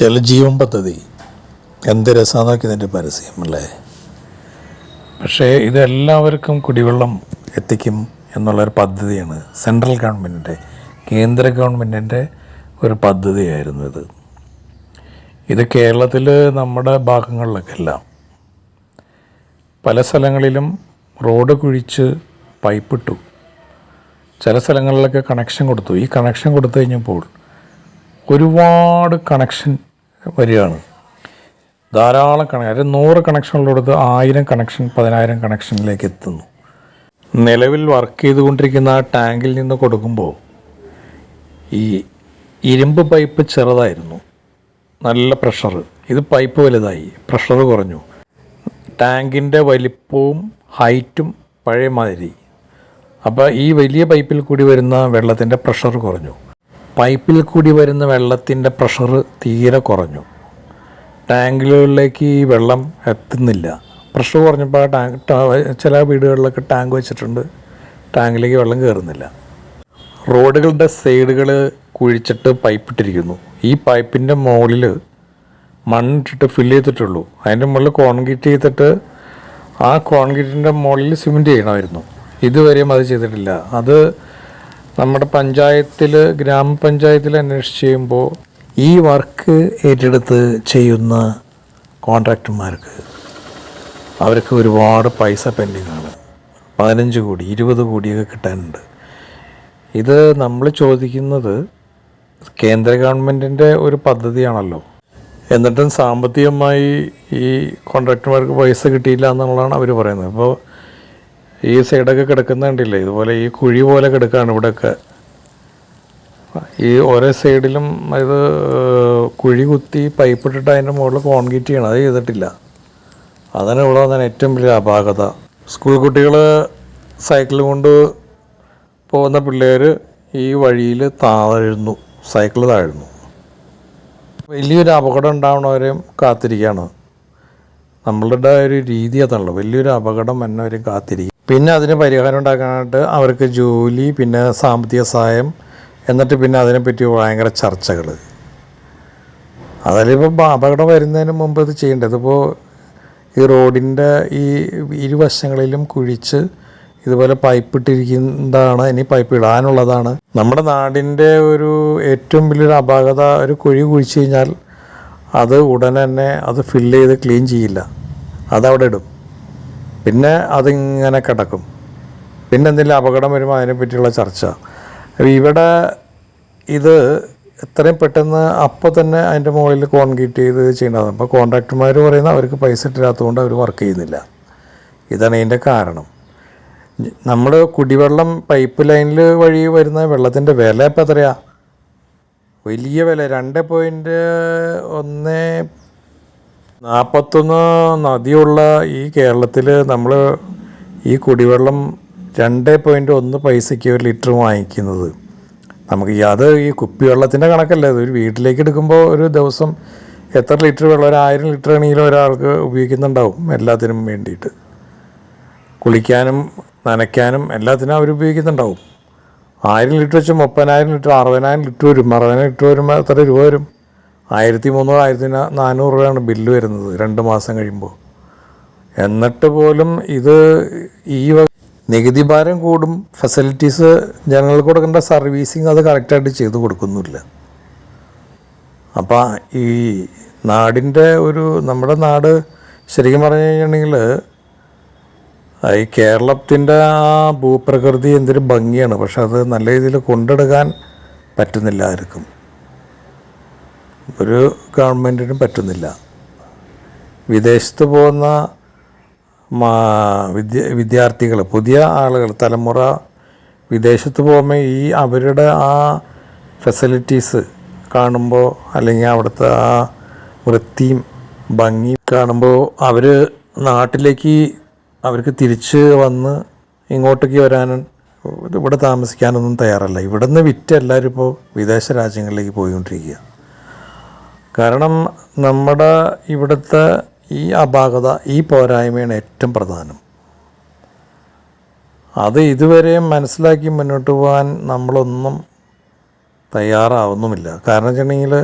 ജലജീവൻ പദ്ധതി എന്ത് രസമാക്കി ഇതിന്റെ പരസ്യം അല്ലേ? പക്ഷേ ഇതെല്ലാവർക്കും കുടിവെള്ളം എത്തിക്കും എന്നുള്ളൊരു പദ്ധതിയാണ് സെൻട്രൽ ഗവൺമെന്റിന്റെ കേന്ദ്ര ഗവൺമെന്റിന്റെ ഒരു പദ്ധതിയായിരുന്നു ഇത്. ഇത് കേരളത്തിൽ നമ്മുടെ ഭാഗങ്ങളിലൊക്കെ എല്ലാം പല സ്ഥലങ്ങളിലും റോഡ് കുഴിച്ച് പൈപ്പിട്ടു. ചില സ്ഥലങ്ങളിലൊക്കെ കണക്ഷൻ കൊടുത്തു. ഈ കണക്ഷൻ കൊടുത്തു കഴിഞ്ഞപ്പോൾ ഒരുപാട് കണക്ഷൻ വരികയാണ്. ധാരാളം കണക്ഷൻ അതായത് നൂറ് കണക്ഷനുള്ളടത്ത് ആയിരം കണക്ഷൻ പതിനായിരം കണക്ഷനിലേക്ക് എത്തുന്നു. നിലവിൽ വർക്ക് ചെയ്തുകൊണ്ടിരിക്കുന്ന ആ ടാങ്കിൽ നിന്ന് കൊടുക്കുമ്പോൾ ഈ ഇരുമ്പ് പൈപ്പ് ചെറുതായിരുന്നു. നല്ല പ്രഷർ. ഇത് പൈപ്പ് വലുതായി. പ്രഷർ കുറഞ്ഞു. ടാങ്കിന്റെ വലിപ്പവും ഹൈറ്റും പഴയ മാതിരി. അപ്പോൾ ഈ വലിയ പൈപ്പിൽ കൂടി വരുന്ന വെള്ളത്തിന്റെ പ്രഷർ കുറഞ്ഞു. പൈപ്പിൽ കൂടി വരുന്ന വെള്ളത്തിന്റെ പ്രഷർ തീരെ കുറഞ്ഞു. ടാങ്കുകളിലേക്ക് ഈ വെള്ളം എത്തുന്നില്ല. പ്രഷർ കുറഞ്ഞപ്പോൾ ടാങ്ക് ചില വീടുകളിലൊക്കെ ടാങ്ക് വെച്ചിട്ടുണ്ട്. ടാങ്കിലേക്ക് വെള്ളം കയറുന്നില്ല. റോഡുകളുടെ സൈഡുകൾ കുഴിച്ചിട്ട് പൈപ്പിട്ടിരിക്കുന്നു. ഈ പൈപ്പിന്റെ മുകളിൽ മണ്ണിട്ടിട്ട് ഫില്ല് ചെയ്തിട്ടുള്ളൂ. അതിന്റെ മുകളിൽ കോൺക്രീറ്റ് ചെയ്തിട്ട് ആ കോൺക്രീറ്റിന്റെ മുകളിൽ സിമെന്റ് ചെയ്യണമായിരുന്നു. ഇതുവരെയും അത് ചെയ്തിട്ടില്ല. അത് നമ്മുടെ പഞ്ചായത്തിൽ ഗ്രാമപഞ്ചായത്തിൽ അന്വേഷിച്ച് ചെയ്യുമ്പോൾ ഈ വർക്ക് ഏറ്റെടുത്ത് ചെയ്യുന്ന കോൺട്രാക്ടർമാർക്ക് അവർക്ക് ഒരുപാട് പൈസ പെൻഡിങ്ങാണ് പതിനഞ്ച് കോടി ഇരുപത് കോടിയൊക്കെ കിട്ടാനുണ്ട്. ഇത് നമ്മൾ ചോദിക്കുന്നത് കേന്ദ്ര ഗവൺമെന്റിന്റെ ഒരു പദ്ധതിയാണല്ലോ. എന്നിട്ടും സാമ്പത്തികമായി ഈ കോൺട്രാക്ടർമാർക്ക് പൈസ കിട്ടിയില്ല എന്നുള്ളതാണ് അവർ പറയുന്നത്. അപ്പോൾ ഈ സൈഡൊക്കെ കിടക്കുന്ന കണ്ടില്ലേ? ഇതുപോലെ ഈ കുഴി പോലെ കിടക്കുകയാണ് ഇവിടെയൊക്കെ. ഈ ഓരോ സൈഡിലും ഇത് കുഴി കുത്തി പൈപ്പ് ഇട്ടിട്ട് അതിന്റെ മുകളിൽ കോൺക്രീറ്റ് ചെയ്യണം. അത് ചെയ്തിട്ടില്ല. അതാണ് ഇവിടെ വന്നാൽ ഏറ്റവും വലിയ അപാകത. സ്കൂൾ കുട്ടികൾ സൈക്കിൾ കൊണ്ട് പോകുന്ന പിള്ളേർ ഈ വഴിയിൽ താഴ്ന്നു സൈക്കിൾ താഴ്ന്നു വലിയൊരു അപകടം ഉണ്ടാവണവരെയും കാത്തിരിക്കുകയാണ്. നമ്മളുടെ ഒരു രീതി അതാണല്ലോ വലിയൊരു അപകടം എന്നവരും കാത്തിരിക്കും പിന്നെ അതിന് പരിഹാരം ഉണ്ടാക്കാനായിട്ട് അവർക്ക് ജോലി പിന്നെ സാമ്പത്തിക സഹായം എന്നിട്ട് പിന്നെ അതിനെപ്പറ്റി ഭയങ്കര ചർച്ചകൾ അതിലിപ്പോൾ അപകടം വരുന്നതിന് മുമ്പ് ഇത് ചെയ്യേണ്ടത് ഇപ്പോൾ ഈ റോഡിന്റെ ഈ ഇരുവശങ്ങളിലും കുഴിച്ച് ഇതുപോലെ പൈപ്പ് ഇട്ടിരിക്കുന്നതാണ് ഇനി പൈപ്പ് ഇടാനുള്ളതാണ്. നമ്മുടെ നാടിന്റെ ഒരു ഏറ്റവും വലിയൊരു അപാകത ഒരു കുഴി കുഴിച്ച് കഴിഞ്ഞാൽ അത് ഉടനെ തന്നെ അത് ഫില്ല് ചെയ്ത് ക്ലീൻ ചെയ്യില്ല. അതവിടെ ഇടും. പിന്നെ അതിങ്ങനെ കിടക്കും. പിന്നെ എന്തെങ്കിലും അപകടം വരുമ്പോൾ അതിനെപ്പറ്റിയുള്ള ചർച്ച. ഇവിടെ ഇത് എത്രയും പെട്ടെന്ന് അപ്പോൾ തന്നെ അതിന്റെ മുകളിൽ കോൺക്രീറ്റ് ചെയ്ത് ചെയ്യേണ്ടതാണ്. അപ്പോൾ കോൺട്രാക്ടർമാർ പറയുന്ന അവർക്ക് പൈസ ഇട്ടില്ലാത്തതുകൊണ്ട് അവർ വർക്ക് ചെയ്യുന്നില്ല. ഇതാണ് ഇതിന്റെ കാരണം. നമ്മൾ കുടിവെള്ളം പൈപ്പ് ലൈനിൽ വഴി വരുന്ന വെള്ളത്തിന്റെ വില ഇപ്പോൾ എത്രയാണ് വലിയ വില രണ്ട് പോയിന്റ് ഒന്ന് നാൽപ്പത്തൊന്ന് നദിയുള്ള ഈ കേരളത്തിൽ നമ്മൾ ഈ കുടിവെള്ളം രണ്ട് പോയിന്റ് ഒന്ന് പൈസയ്ക്ക് ഒരു ലിറ്റർ വാങ്ങിക്കുന്നത്. നമുക്ക് അത് ഈ കുപ്പിവെള്ളത്തിന്റെ കണക്കല്ല അത് ഒരു വീട്ടിലേക്ക് എടുക്കുമ്പോൾ ഒരു ദിവസം എത്ര ലിറ്റർ വെള്ളം ഒരു ആയിരം ലിറ്റർ ആണെങ്കിലും ഒരാൾക്ക് ഉപയോഗിക്കുന്നുണ്ടാവും എല്ലാത്തിനും വേണ്ടിയിട്ട്. കുളിക്കാനും നനയ്ക്കാനും എല്ലാത്തിനും അവർ ഉപയോഗിക്കുന്നുണ്ടാവും. ആയിരം ലിറ്റർ വെച്ച് മുപ്പതിനായിരം ലിറ്റർ അറുപതിനായിരം ലിറ്റർ വരും അറുപതിനായിരം ലിറ്റർ വരുമ്പോൾ എത്ര രൂപ വരും? ആയിരത്തി മുന്നൂറ് ആയിരത്തി നാനൂറ് രൂപയാണ് ബില്ല് വരുന്നത് രണ്ട് മാസം കഴിയുമ്പോൾ. എന്നിട്ട് പോലും ഇത് ഈ നികുതി ഭാരം കൂടും. ഫെസിലിറ്റീസ് ജനങ്ങൾക്ക് കൊടുക്കേണ്ട സർവീസിങ് അത് കറക്റ്റായിട്ട് ചെയ്ത് കൊടുക്കുന്നില്ല. അപ്പം ഈ നാടിന്റെ ഒരു നമ്മുടെ നാട് ശരിക്കും പറഞ്ഞു കഴിഞ്ഞിട്ടുണ്ടെങ്കിൽ ഈ കേരളത്തിന്റെ ആ ഭൂപ്രകൃതി എന്തൊരു ഭംഗിയാണ്. പക്ഷെ അത് നല്ല രീതിയിൽ കൊണ്ടെടുക്കാൻ പറ്റുന്നില്ല ആർക്കും. ഒരു ഗവൺമെന്റിനും പറ്റുന്നില്ല. വിദേശത്ത് പോകുന്ന വിദ്യ വിദ്യാർത്ഥികൾ പുതിയ ആളുകൾ തലമുറ വിദേശത്ത് പോകുമ്പോൾ ഈ അവരുടെ ആ ഫെസിലിറ്റീസ് കാണുമ്പോൾ അല്ലെങ്കിൽ അവിടുത്തെ ആ വൃത്തിയും ഭംഗി കാണുമ്പോൾ അവർ നാട്ടിലേക്ക് അവർക്ക് തിരിച്ച് വന്ന് ഇങ്ങോട്ടേക്ക് വരാനും ഇവിടെ താമസിക്കാനൊന്നും തയ്യാറല്ല. ഇവിടുന്ന് വിറ്റ് എല്ലാവരും ഇപ്പോൾ വിദേശ രാജ്യങ്ങളിലേക്ക് പോയിക്കൊണ്ടിരിക്കുക കാരണം നമ്മുടെ ഇവിടുത്തെ ഈ അപാകത ഈ പോരായ്മയാണ് ഏറ്റവും പ്രധാനം. അത് ഇതുവരെയും മനസ്സിലാക്കി മുന്നോട്ട് പോകാൻ നമ്മളൊന്നും തയ്യാറാവുന്നുമില്ല. കാരണം വെച്ചിട്ടുണ്ടെങ്കിൽ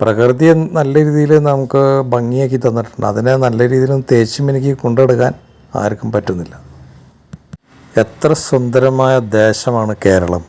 പ്രകൃതിയെ നല്ല രീതിയിൽ നമുക്ക് ഭംഗിയാക്കി തന്നിട്ടുണ്ട്. അതിനെ നല്ല രീതിയിൽ തേച്ചും മിനുക്കി കൊണ്ടെടുക്കാൻ ആർക്കും പറ്റുന്നില്ല. എത്ര സുന്ദരമായ ദേശമാണ് കേരളം.